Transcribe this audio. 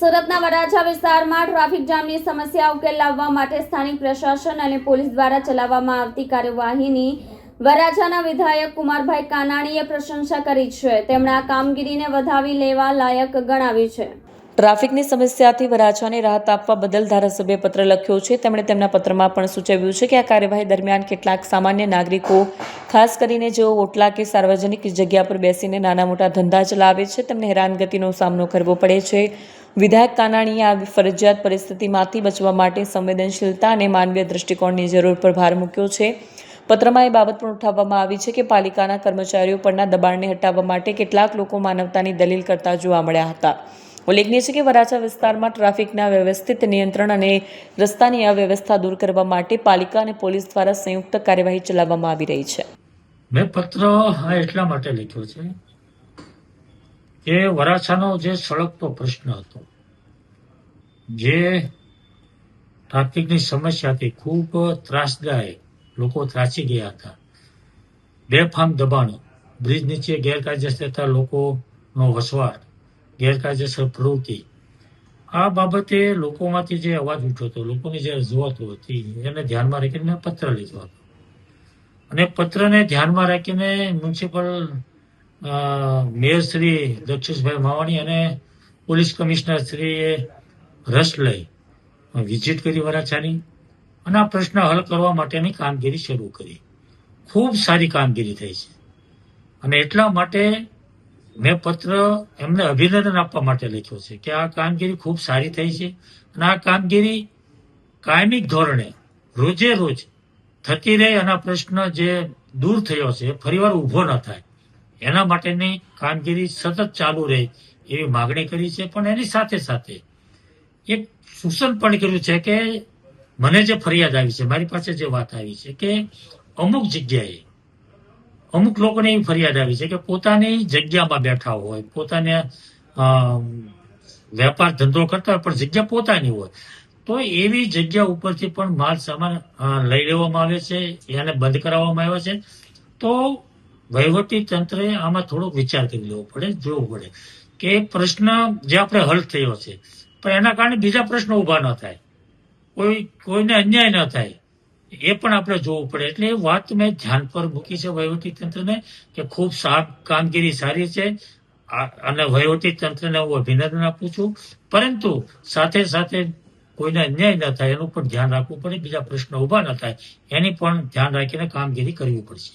સુરતના વરાછા વિસ્તારમાં ટ્રાફિક જામની સમસ્યા ઉકેલ લાવવા માટે સ્થાનિક પ્રશાસન અને પોલીસ દ્વારા ચલાવવામાં આવતી કાર્યવાહીની વરાછાના વિધાયક કુમારભાઈ કાનાણીએ પ્રશંસા કરી છે. તેમણે આ કામગીરીને વધાવી લેવા લાયક ગણાવી છે. ટ્રાફિકની સમસ્યાથી વરાછાને રાહત આપવા બદલ ધારાસભ્ય પત્ર લખ્યો છે. તેમણે તેમના પત્રમાં પણ સૂચવ્યું છે કે આ કાર્યવાહી દરમિયાન કેટલાક સામાન્ય નાગરિકો, ખાસ કરીને જેઓ ઓટલા કે સાર્વજનિક જગ્યા પર બેસીને નાના મોટા ધંધા ચલાવે છે, તેમને હેરાનગતિનો સામનો કરવો પડે છે. વિધાયક કાનાણીએ આ ફરજિયાત પરિસ્થિતિમાંથી બચવા માટે સંવેદનશીલતા અને માનવીય દૃષ્ટિકોણની જરૂર પર ભાર મૂક્યો છે. પત્રમાં એ બાબત પણ ઉઠાવવામાં આવી છે કે પાલિકાના કર્મચારીઓ પરના દબાણને હટાવવા માટે કેટલાક લોકો માનવતાની દલીલ કરતા જોવા મળ્યા હતા. ઉલ્લેખનીય છે કે વરાછા વિસ્તારમાં ટ્રાફિકના વ્યવસ્થિત નિયંત્રણ અને રસ્તાની અવ્યવસ્થા દૂર કરવા માટે પાલિકા અને પોલીસ દ્વારા સંયુક્ત કાર્યવાહી ચલાવવામાં આવી રહી છે. મેં પત્ર એટલા માટે લખ્યો છે કે વરાછાનો જે સળગતો પ્રશ્ન હતો, જે ટ્રાફિકની સમસ્યાથી ખૂબ ત્રાસદાયક લોકો ત્રાસી ગયા હતા. બેફામ દબાણો, બ્રિજ નીચે ગેરકાયદેસર લોકોનો વસવાટ, ગેરકાયદેસર પ્રવૃત્તિ. આ બાબતે લોકોમાંથી જે અવાજ ઉઠ્યો હતો, લોકોની જે રજૂઆતો હતી, એને ધ્યાનમાં રાખીને પત્ર લીધો હતો. અને પત્રને ધ્યાનમાં રાખીને મ્યુનિસિપલ મેયર શ્રી દક્ષેશભાઈ માવાણી અને પોલીસ કમિશનર શ્રીએ રસ લઈ વિઝિટ કરી વરાછાની અને આ પ્રશ્ન હલ કરવા માટેની કામગીરી શરૂ કરી. ખૂબ સારી કામગીરી થઈ છે. અને એટલા માટે મેં પત્ર એમને અભિનંદન આપવા માટે લખ્યો છે કે આ કામગીરી ખૂબ સારી થઈ છે અને આ કામગીરી કાયમિક ધોરણે રોજે રોજ થતી રહે અને આ પ્રશ્ન જે દૂર થયો છે, ફરીવાર ઊભો ન થાય. એના માટેની કામગીરી સતત ચાલુ રહે એવી માગણી કરી છે, પણ એની સાથે સાથે એક સૂચન પણ કર્યું છે કે મને જે ફરિયાદ આવી છે, મારી પાસે જે વાત આવી છે કે અમુક જગ્યાએ અમુક લોકોને એવી ફરિયાદ આવી છે કે પોતાની જગ્યામાં બેઠા હોય, પોતાને વેપાર ધંધો કરતા હોય, પણ જગ્યા પોતાની હોય, તો એવી જગ્યા ઉપરથી પણ માલ સામાન લઈ લેવામાં આવે છે, એને બંધ કરાવવામાં આવ્યો છે. તો વહીવટી તંત્રે આમાં થોડોક વિચાર કરી લેવો પડે, જોવું પડે કે પ્રશ્ન જે આપણે હલ થયો છે, પણ એના કારણે બીજા પ્રશ્નો ઊભા ન થાય, કોઈ, કોઈને અન્યાય ન થાય, એ પણ આપણે જોવું પડે. એટલે એ વાત મેં ધ્યાન પર મૂકી છે વહીવટી તંત્રને કે ખૂબ સાફ કામગીરી સારી છે અને વહીવટી તંત્રને હું અભિનંદન આપું છું. પરંતુ સાથે સાથે કોઈને અન્યાય ન થાય એનું પણ ધ્યાન રાખવું પડે, બીજા પ્રશ્નો ઊભા ન થાય, એની પણ ધ્યાન રાખીને કામગીરી કરવી પડશે.